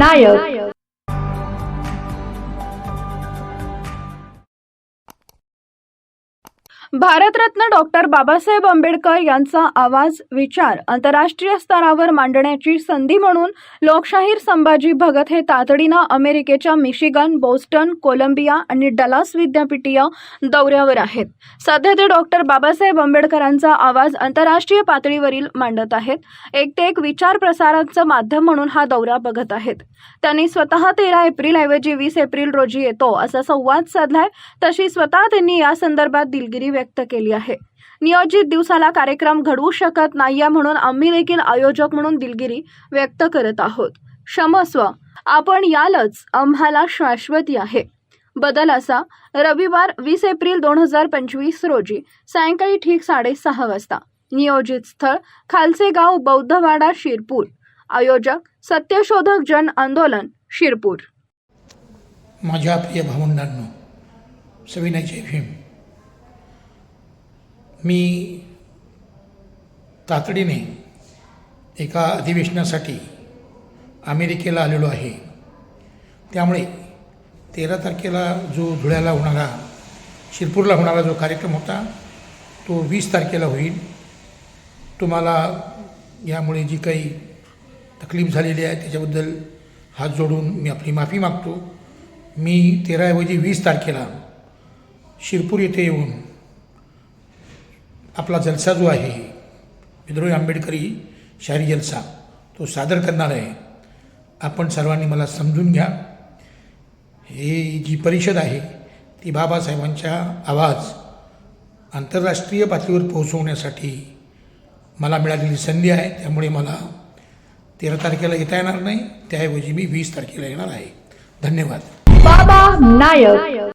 नायक Bharat Ratna doctor Babasaheb Ambedkar यांचा आवाज विचार आंतरराष्ट्रीय स्तरावर मांडण्याची संधी म्हणून लोकशाहीर संभाजी भगत हे तातडीनं अमेरिकेच्या मिशिगन बोस्टन कोलंबिया आणि डलास विद्यापीठीय दौऱ्यावर आहेत. सध्या ते डॉक्टर बाबासाहेब आंबेडकरांचा आवाज आंतरराष्ट्रीय पातळीवरील मांडत आहेत. एक ते एक विचार प्रसाराचं माध्यम म्हणून हा दौरा बघत आहेत. त्यांनी स्वतः तेरा एप्रिल ऐवजी वीस एप्रिल रोजी येतो असा संवाद साधलाय. तशी स्वतः त्यांनी या संदर्भात दिलगिरी व्यक्त केली आहे. नियोजित दिवसाला कार्यक्रम घडवू शकत नाहीये म्हणून आम्ही देखील आयोजक म्हणून दिलगिरी व्यक्त करत आहोत. क्षमस्व आपण यालच आम्हाला शाश्वती आहे. बदल असा रविवार वीस एप्रिल दोन हजार पंचवीस रोजी सायंकाळी ठीक साडेसहा वाजता. नियोजित स्थळ खालसे गाव बौद्धवाडा शिरपूर. आयोजक सत्यशोधक जन आंदोलन शिरपूर. माझ्या प्रिय भावंडांनो सविनयचे भीम. मी तातडीने एका अधिवेशनासाठी अमेरिकेला आलेलो आहे. त्यामुळे तेरा तारखेला जो धुळ्याला होणारा शिरपूरला होणारा जो कार्यक्रम होता तो वीस तारखेला होईल. तुम्हाला यामुळे जी काही तकलीफ झालेली आहे त्याच्याबद्दल हात जोडून मी आपली माफी मागतो. मी तेराऐवजी वीस तारखेला शिरपूर येथे येऊन आपला जलसा जो आहे विद्रोही आंबेडकरी शारी जलसा तो सादर करणार आहे. आपण सर्वांनी मला समजून घ्या. हे जी परिषद आहे ती बाबासाहेबांच्या आवाज आंतरराष्ट्रीय पातळीवर पोहोचवण्यासाठी मला मिळालेली संधी आहे. त्यामुळे मला तेरा तारखेला येता येणार नाही. त्याऐवजी मी वीस तारखेला येणार आहे. धन्यवाद. बाबा नायक.